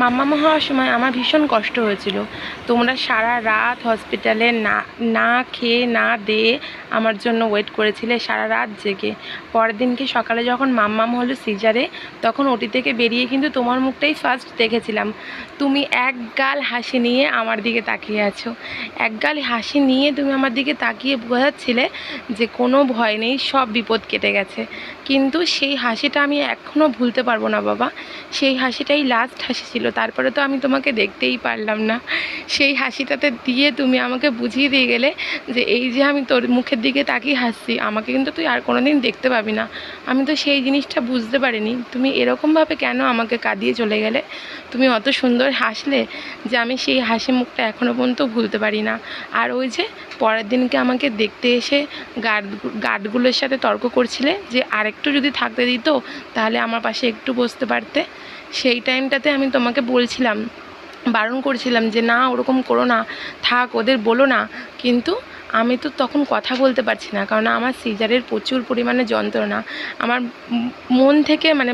মাম্মামা হওয়ার সময় আমার ভীষণ কষ্ট হয়েছিল। তোমরা সারা রাত হসপিটালে না না খেয়ে, না দিয়ে আমার জন্য ওয়েট করেছিলে সারা রাত জেগে। পরের দিনকে সকালে যখন মাম্মাম হলো সিজারে তখন ওটি থেকে বেরিয়ে কিন্তু তোমার মুখটাই ফার্স্ট দেখেছিলাম। তুমি এক গাল হাসি নিয়ে আমার দিকে তাকিয়ে আছো। এক গাল হাসি নিয়ে তুমি আমার দিকে তাকিয়ে বোঝাচ্ছিলে যে কোনো ভয় নেই, সব বিপদ কেটে গেছে। কিন্তু সেই হাসিটা আমি এখনও ভুলতে পারব না বাবা। সেই হাসিটাই লাস্ট হাসি ছিল। তারপরে তো আমি তোমাকে দেখতেই পারলাম না। সেই হাসিটাতে দিয়ে তুমি আমাকে বুঝিয়ে দিয়ে গেলে যে এই যে আমি তোর মুখের দিকে তাকিয়ে হাসছি, আমাকে কিন্তু তুই আর কোনো দিন দেখতে পাবি না। আমি তো সেই জিনিসটা বুঝতে পারিনি। তুমি এরকমভাবে কেন আমাকে কাঁদিয়ে চলে গেলে? তুমি অত সুন্দর হাসলে যে আমি সেই হাসি মুখটা এখনও পর্যন্ত ভুলতে পারি না। আর ওই যে পরের দিনকে আমাকে দেখতে এসে গার্ড, গার্ডগুলোর সাথে তর্ক করছিলে যে আরেকটু যদি থাকতে দিত, তাহলে আমার পাশে একটু বসতে পারতে। সেই টাইমটাতে আমি তোমাকে বলছিলাম, বারণ করছিলাম যে, না, ওরকম করো না, থাক, ওদের বলো না। কিন্তু আমি তো তখন কথা বলতে পারছি না, কারণ আমার সিজারের প্রচুর পরিমাণে যন্ত্রণা। আমার মন থেকে মানে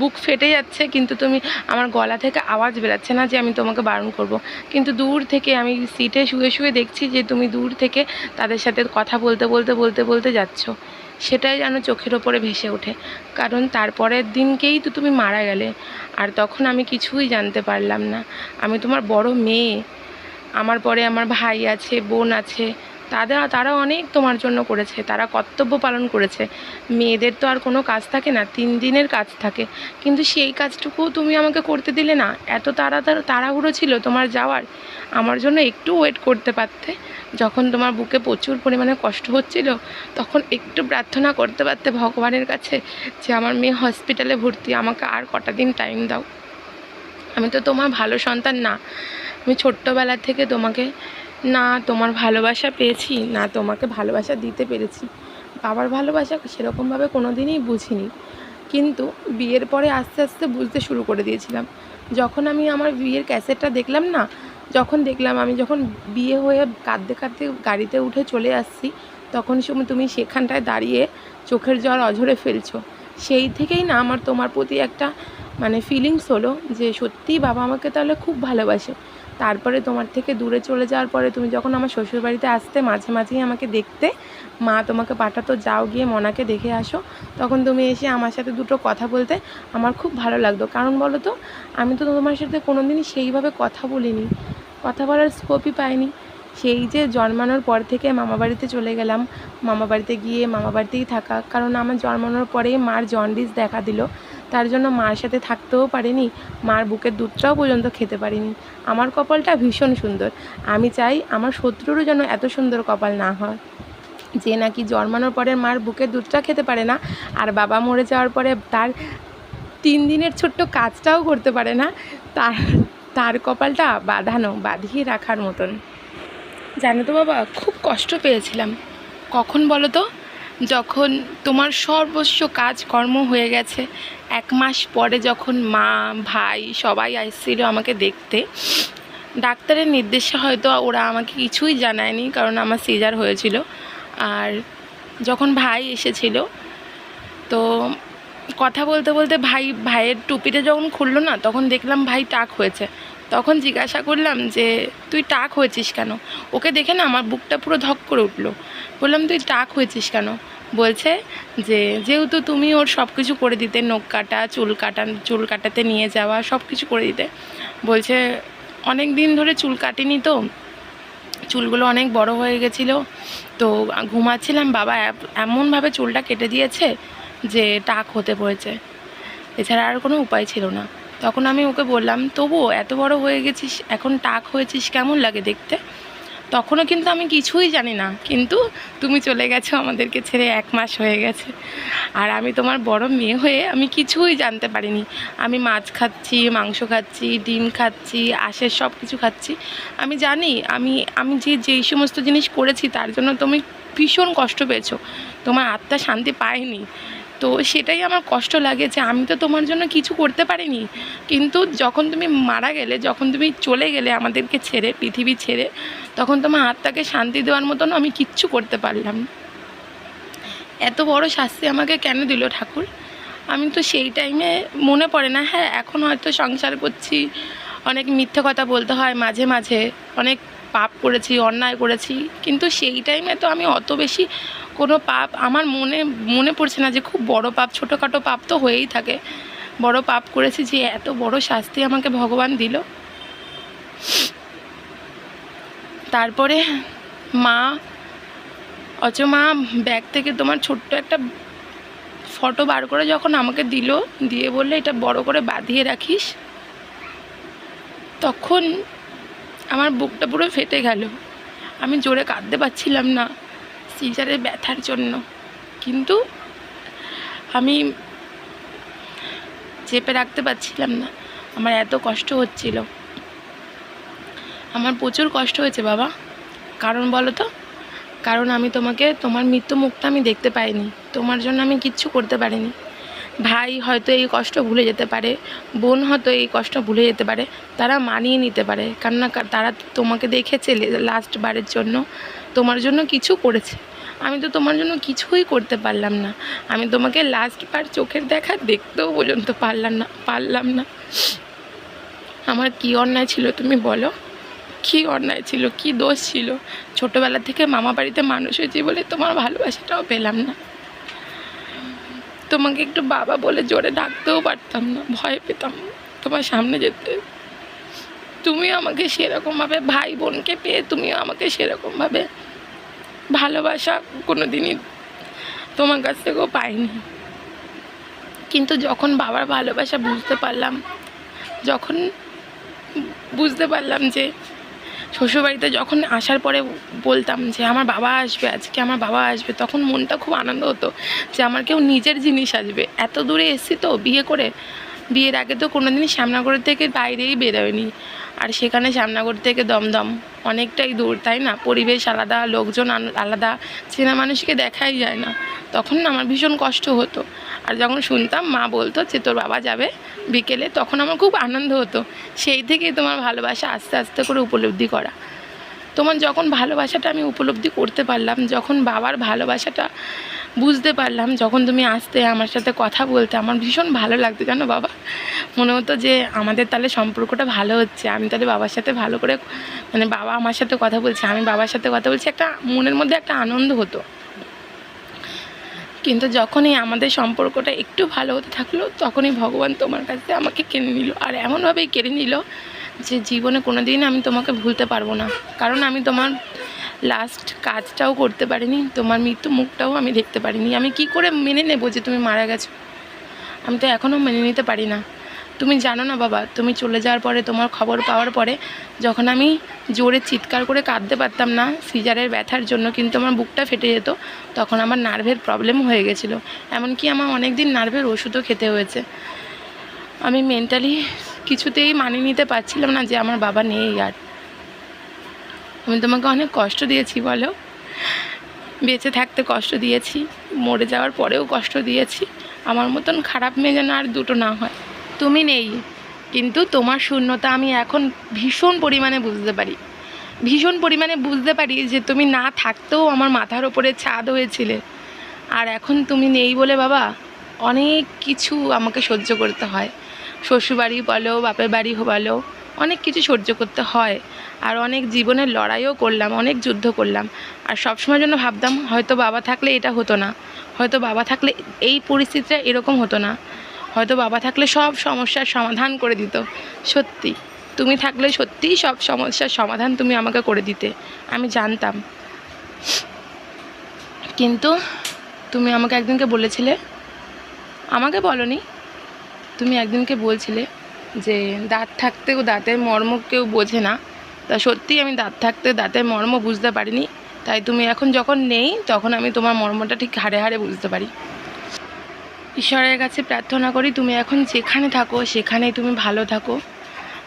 বুক ফেটে যাচ্ছে, কিন্তু তুমি আমার গলা থেকে আওয়াজ বেরাচ্ছে না যে আমি তোমাকে বারণ করব। কিন্তু দূর থেকে আমি সিটে শুয়ে শুয়ে দেখছি যে তুমি দূর থেকে তাদের সাথে কথা বলতে বলতে বলতে বলতে যাচ্ছ। সেটাই যেন চোখের ওপরে ভেসে ওঠে। কারণ তারপরের দিনকেই তো তুমি মারা গেলে, আর তখন আমি কিছুই জানতে পারলাম না। আমি তোমার বড় মেয়ে। আমার পরে আমার ভাই আছে, বোন আছে। তাদের তারা অনেক তোমার জন্য করেছে, তারা কর্তব্য পালন করেছে। মেয়েদের তো আর কোনো কাজ থাকে না, তিন দিনের কাজ থাকে। কিন্তু সেই কাজটুকুও তুমি আমাকে করতে দিলে না। এত তাড়াতাড়ি, তাড়াহুড়ো ছিল তোমার যাওয়ার। আমার জন্য একটু ওয়েট করতে পারতে। যখন তোমার বুকে প্রচুর পরিমাণে কষ্ট হচ্ছিল, তখন একটু প্রার্থনা করতে পারতে ভগবানের কাছে যে, আমার মেয়ে হসপিটালে ভর্তি, আমাকে আর কটা দিন টাইম দাও। আমি তো তোমার ভালো সন্তান না। আমি ছোট্টবেলা থেকে তোমাকে না, তোমার ভালোবাসা পেয়েছি, না, তোমাকে ভালোবাসা দিতে পেরেছি। বাবার ভালোবাসা সেরকমভাবে কোনো দিনই বুঝিনি। কিন্তু বিয়ের পরে আস্তে আস্তে বুঝতে শুরু করে দিয়েছিলাম। যখন আমি আমার বিয়ের ক্যাসেটটা দেখলাম না, যখন দেখলাম আমি যখন বিয়ে হয়ে কাঁদতে কাঁদতে গাড়িতে উঠে চলে আসছি, তখন সময় তুমি সেখানটায় দাঁড়িয়ে চোখের জল অঝরে ফেলছো। সেই থেকেই না আমার তোমার প্রতি একটা মানে ফিলিংস হলো যে সত্যিই বাবা আমাকে তাহলে খুব ভালোবাসে। তারপরে তোমার থেকে দূরে চলে যাওয়ার পরে তুমি যখন আমার শ্বশুরবাড়িতে আসতে মাঝে মাঝেই আমাকে দেখতে, মা তোমাকে পাঠাতো, যাও গিয়ে মনাকে দেখে আসো। তখন তুমি এসে আমার সাথে দুটো কথা বলতে আমার খুব ভালো লাগতো। কারণ বলো তো, আমি তো তোমার সাথে কোনো দিনই সেইভাবে কথা বলিনি, কথা বলার স্কোপই পাইনি। সেই যে জন্মানোর পর থেকে মামা বাড়িতে চলে গেলাম, মামা বাড়িতে গিয়ে মামা বাড়িতেই থাকা। কারণ আমার জন্মানোর পরেই মার জন্ডিস দেখা দিল। তার জন্য মার সাথে থাকতেও পারিনি। মার বুকের দুধটাও পর্যন্ত খেতে পারিনি। আমার কপালটা ভীষণ সুন্দর। আমি চাই আমার শত্রুরও যেন এত সুন্দর কপাল না হয়। যে নাকি জন্মানোর পরে মার বুকের দুধটা খেতে পারে না, আর বাবা মরে যাওয়ার পরে তার তিন দিনের ছোট্ট কাজটাও করতে পারে না, তার তার কপালটা বাঁধানো, বাঁধিয়ে রাখার মতন। জানো তো বাবা, খুব কষ্ট পেয়েছিলাম। কখন বলো তো? যখন তোমার সর্বস্ব কাজকর্ম হয়ে গেছে, এক মাস পরে যখন মা, ভাই সবাই আসছিল আমাকে দেখতে, ডাক্তারের নির্দেশে হয়তো ওরা আমাকে কিছুই জানায়নি কারণ আমার সিজার হয়েছিল। আর যখন ভাই এসেছিল, তো কথা বলতে বলতে ভাই, ভাইয়ের টুপিটা যখন খুললো না, তখন দেখলাম ভাই টাক হয়েছে। তখন জিজ্ঞাসা করলাম যে, তুই টাক হয়েছিস কেন? ওকে দেখে না আমার বুকটা পুরো ধক করে উঠল। বললাম, তুই টাক হয়েছিস কেন? বলছে যে, যেহেতু তুমি ওর সব কিছু করে দিতে, নখ কাটা, চুল কাটা, চুল কাটাতে নিয়ে যাওয়া সব কিছু করে দিতে, বলছে, অনেক দিন ধরে চুল কাটিনি তো, চুলগুলো অনেক বড় হয়ে গেছিল, তো ঘুমাচ্ছিলাম, বাবা এমনভাবে চুলটা কেটে দিয়েছে যে টাক হতে পড়েছে। এছাড়া আর কোনো উপায় ছিল না। তখন আমি ওকে বললাম, তবুও এত বড় হয়ে গেছিস, এখন টাক হয়েছিস, কেমন লাগে দেখতে? তখনও কিন্তু আমি কিছুই জানি না, কিন্তু তুমি চলে গেছো আমাদেরকে ছেড়ে এক মাস হয়ে গেছে। আর আমি তোমার বড় মেয়ে হয়ে আমি কিছুই জানতে পারিনি। আমি মাছ খাচ্ছি, মাংস খাচ্ছি, ডিম খাচ্ছি, আশের সব কিছু খাচ্ছি। আমি জানি, আমি আমি যে, যেই সমস্ত জিনিস করেছি তার জন্য তুমি ভীষণ কষ্ট পেয়েছ। তোমার আত্মা শান্তি পায়নি। তো সেটাই আমার কষ্ট লাগে যে আমি তো তোমার জন্য কিছু করতে পারিনি কিন্তু যখন তুমি মারা গেলে, যখন তুমি চলে গেলে আমাদেরকে ছেড়ে, পৃথিবী ছেড়ে, তখন তোমার আত্মাকে শান্তি দেওয়ার মতন আমি কিচ্ছু করতে পারলাম না। এত বড় শাস্তি আমাকে কেন দিল ঠাকুর আমি তো সেই টাইমে মনে পড়ে না হ্যাঁ এখন হয়তো সংসার করছি, অনেক মিথ্যে কথা বলতে হয় মাঝে মাঝে, অনেক পাপ করেছি, অন্যায় করেছি, কিন্তু সেই টাইমে তো আমি অত বেশি কোনো পাপ আমার মনে মনে পড়ছে না যে খুব বড় পাপ, ছোটোখাটো পাপ তো হয়েই থাকে। বড় পাপ করেছি যে এত বড় শাস্তি আমাকে ভগবান দিল। তারপরে মা অচ মা ব্যাগ থেকে তোমার ছোট্ট একটা ফটো বার করে যখন আমাকে দিল, দিয়ে বললে, এটা বড় করে বাঁধিয়ে রাখিস। তখন আমার বুকটা পুরো ফেটে গেল। আমি জোরে কাঁদতে পারছিলাম না। সিজারের ব্যথার জন্য। কিন্তু আমি চেপে রাখতে পারছিলাম না। আমার এত কষ্ট হচ্ছিল। আমার প্রচুর কষ্ট হয়েছে বাবা। কারণ বলো তো? কারণ আমি তোমাকে, তোমার মৃত্যু মুখটা আমি দেখতে পাইনি। তোমার জন্য আমি কিচ্ছু করতে পারিনি। ভাই হয়তো এই কষ্ট ভুলে যেতে পারে, বোন হয়তো এই কষ্ট ভুলে যেতে পারে, তারা মানিয়ে নিতে পারে। কেননা তারা তোমাকে দেখেছে লাস্ট বারের জন্য, তোমার জন্য কিছু করেছে। আমি তো তোমার জন্য কিছুই করতে পারলাম না। আমি তোমাকে লাস্ট বার চোখের দেখা দেখতেও পর্যন্ত পারলাম না পারলাম না। আমার কী অন্যায় ছিল তুমি বলো? কী অন্যায় ছিল? কী দোষ ছিল? ছোটোবেলা থেকে মামা বাড়িতে মানুষ হয়েছি বলে তোমার ভালোবাসাটাও পেলাম না। তোমাকে একটু বাবা বলে জোরে ডাকতেও পারতাম না, ভয় পেতাম তোমার সামনে যেতে। তুমি আমাকে সেরকমভাবে ভাই বোনকে পেয়ে তুমিও আমাকে সেরকমভাবে ভালোবাসা কোনো দিনই তোমার কাছ থেকেও পাইনি। কিন্তু যখন বাবার ভালোবাসা বুঝতে পারলাম, যখন বুঝতে পারলাম যে শ্বশুরবাড়িতে যখন আসার পরে বলতাম যে, আমার বাবা আসবে, আজকে আমার বাবা আসবে, তখন মনটা খুব আনন্দ হতো যে, আমার কেউ নিজের জিনিস আসবে। এত দূরে এসেছি তো বিয়ে করে। বিয়ের আগে তো কোনো দিনই শ্যামনগর থেকে বাইরেই বেরোয়নি। আর সেখানে শ্যামনগর থেকে দমদম অনেকটাই দূর, তাই না? পরিবেশ আলাদা, লোকজন আলাদা, চেনা মানুষকে দেখাই যায় না। তখন আমার ভীষণ কষ্ট হতো। আর যখন শুনতাম, মা বলতো যে তোর বাবা যাবে বিকেলে, তখন আমার খুব আনন্দ হতো। সেই থেকেই তোমার ভালোবাসা আস্তে আস্তে করে উপলব্ধি করা। তোমার যখন ভালোবাসাটা আমি উপলব্ধি করতে পারলাম, যখন বাবার ভালোবাসাটা বুঝতে পারলাম, যখন তুমি আসতে, আমার সাথে কথা বলতে, আমার ভীষণ ভালো লাগতো। জানো বাবা? মনে হতো যে আমাদের তাহলে সম্পর্কটা ভালো হচ্ছে। আমি তাহলে বাবার সাথে ভালো করে মানে বাবা আমার সাথে কথা বলছে, আমি বাবার সাথে কথা বলছি, একটা মনের মধ্যে একটা আনন্দ হতো। কিন্তু যখনই আমাদের সম্পর্কটা একটু ভালো হতে থাকল, তখনই ভগবান তোমার কাছে আমাকে কেনে নিল। আর এমনভাবেই কেড়ে নিল যে জীবনে কোনো দিন আমি তোমাকে ভুলতে পারব না। কারণ আমি তোমার লাস্ট কাজটাও করতে পারিনি, তোমার মৃত্যু মুখটাও আমি দেখতে পারিনি। আমি কি করে মেনে নেব যে তুমি মারা গেছো? আমি তো এখনও মেনে নিতে পারি না। তুমি জানো না বাবা, তুমি চলে যাওয়ার পরে, তোমার খবর পাওয়ার পরে যখন আমি জোরে চিৎকার করে কাঁদতে পারতাম না, সিজারের ব্যথার জন্য কিন্তু আমার বুকটা ফেটে যেত, তখন আমার নার্ভের প্রবলেম হয়ে গেছিল। এমনকি আমার অনেক দিন নার্ভের ওষুধও খেতে হয়েছে। আমি মেন্টালি কিছুতেই মানিয়ে নিতে পারছিলাম না যে আমার বাবা নেই আর। আমি তোমাকে অনেক কষ্ট দিয়েছি বলো। বেঁচে থাকতে কষ্ট দিয়েছি, মরে যাওয়ার পরেও কষ্ট দিয়েছি। আমার মতন খারাপ মেয়ে যেন আর দুটো না হয়। তুমি নেই। কিন্তু তোমার শূন্যতা আমি এখন ভীষণ পরিমাণে বুঝতে পারি। ভীষণ পরিমাণে বুঝতে পারি যে তুমি না থাকতেও আমার মাথার ওপরে ছাদ হয়েছিলে। আর এখন তুমি নেই বলে বাবা, অনেক কিছু আমাকে সহ্য করতে হয়। শ্বশুরবাড়ি বলো, বাপের বাড়ি বলো, অনেক কিছু সহ্য করতে হয়। আর অনেক জীবনের লড়াইও করলাম, অনেক যুদ্ধ করলাম। আর সবসময় জন্য ভাবতাম, হয়তো বাবা থাকলে এটা হতো না। হয়তো বাবা থাকলে এই পরিস্থিতিটা এরকম হতো না। হয়তো বাবা থাকলে সব সমস্যার সমাধান করে দিত। সত্যি, তুমি থাকলে সত্যিই সব সমস্যার সমাধান তুমি আমাকে করে দিতে। আমি জানতাম। কিন্তু তুমি আমাকে একদিনকে বলেছিলে, আমাকে বলনি, তুমি একদিনকে বলছিলে যে দাঁত থাকতেও দাঁতের মর্ম কেউ বোঝে না। তা সত্যিই আমি দাঁত থাকতে দাঁতের মর্ম বুঝতে পারিনি। তাই তুমি এখন যখন নেই, তখন আমি তোমার মর্মটা ঠিক হাড়ে হাড়ে বুঝতে পারি। ঈশ্বরের কাছে প্রার্থনা করি, তুমি এখন যেখানে থাকো, সেখানেই তুমি ভালো থাকো।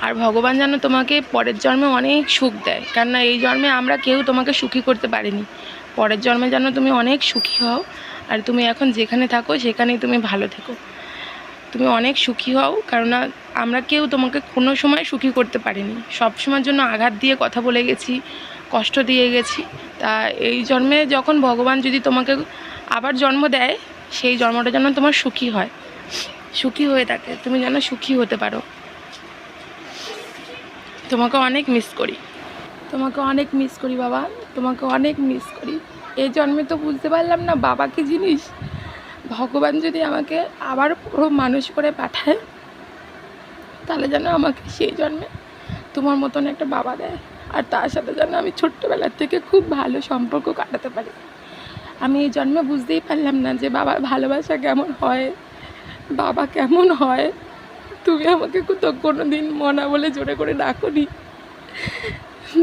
আর ভগবান যেন তোমাকে পরের জন্মে অনেক সুখ দেয়। কেননা এই জন্মে আমরা কেউ তোমাকে সুখী করতে পারিনি। পরের জন্মে যেন তুমি অনেক সুখী হও, আর তুমি এখন যেখানে থাকো, সেখানেই তুমি ভালো থেকো। তুমি অনেক সুখী হও, কেননা আমরা কেউ তোমাকে কোনো সময় সুখী করতে পারিনি। সব সময়ের জন্য আঘাত দিয়ে কথা বলে গেছি, কষ্ট দিয়ে গেছি। তা এই জন্মে যখন ভগবান যদি তোমাকে আবার জন্ম দেয় সেই জন্মটা যেন তোমার সুখী হয়। সুখী হয়ে থাকে। তুমি যেন সুখী হতে পারো। তোমাকে অনেক মিস করি। তোমাকে অনেক মিস করি বাবা। তোমাকে অনেক মিস করি। এই জন্মে তো বুঝতে পারলাম না বাবা কি জিনিস। ভগবান যদি আমাকে আবার পুরো মানুষ করে পাঠায়, তাহলে যেন আমাকে সেই জন্মে তোমার মতন একটা বাবা দেয়। আর তার সাথে যেন আমি ছোট্টবেলার থেকে খুব ভালো সম্পর্ক কাটাতে পারি। আমি এই জন্মে বুঝতেই পারলাম না যে বাবার ভালোবাসা কেমন হয়, বাবা কেমন হয়। তুমি আমাকে তো কোনো দিন মনা বলে জোরে করে ডাকনি।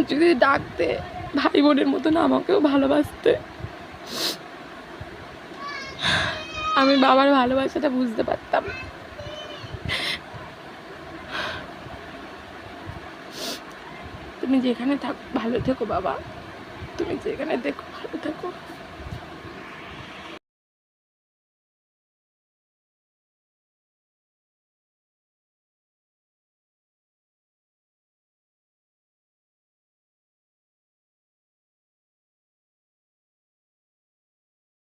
যদি ডাকতে ভাই বোনের মতন আমাকেও ভালোবাসতে। আমি বাবার ভালোবাসাটা বুঝতে পারতাম। তুমি যেখানে থাকো, ভালো থেকো বাবা। তুমি যেখানে দেখো, ভালো থেকো।